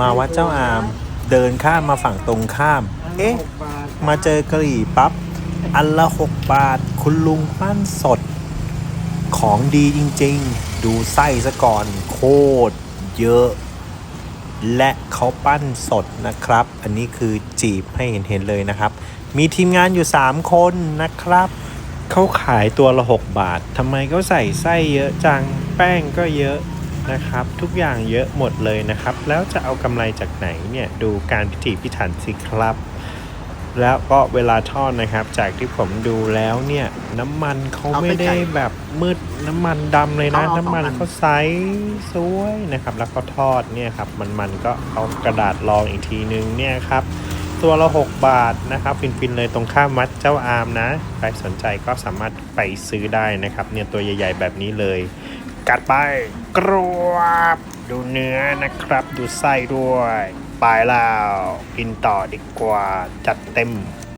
มาวัดเจ้าอาม เดินข้ามมาฝั่งตรงข้าม เอ๊ะ มาเจอกะหรี่ปั๊บ อันละหกบาท คุณลุงปั้นสด ของดีจริงๆ ดูไส้ซะก่อน โคตรเยอะ และเขาปั้นสดนะครับ อันนี้คือจีบให้เห็นๆเลยนะครับ มีทีมงานอยู่ 3 คนนะครับเขาขายตัวละ 6 บาท ทำไมเขาใส่ไส้เยอะจัง แป้งก็เยอะ นะครับทุกอย่างเยอะหมดเลยนะครับ แล้วจะเอากำไรจากไหนเนี่ยดูการพิถีพิถันสิครับ แล้วก็เวลาทอดนะครับ จากที่ผมดูแล้วเนี่ยน้ำมันเขาไม่ได้แบบมืดน้ำมันดำเลยนะ น้ำมันเขาใสสวยนะครับ แล้วก็ทอดเนี่ยครับมันมันๆก็เอากระดาษรองอีกทีนึงเนี่ยครับตัวละ 6 บาทนะครับฟินๆเลยตรงข้ามวัดเจ้าอามนะ ใครสนใจก็สามารถไปซื้อได้นะครับ เนี่ยตัวใหญ่ ๆ แบบนี้เลย กัดไป กรวบดูเนื้อนะครับ ดูไส้ด้วย ไปแล้ว กินต่อดีกว่า จัดเต็ม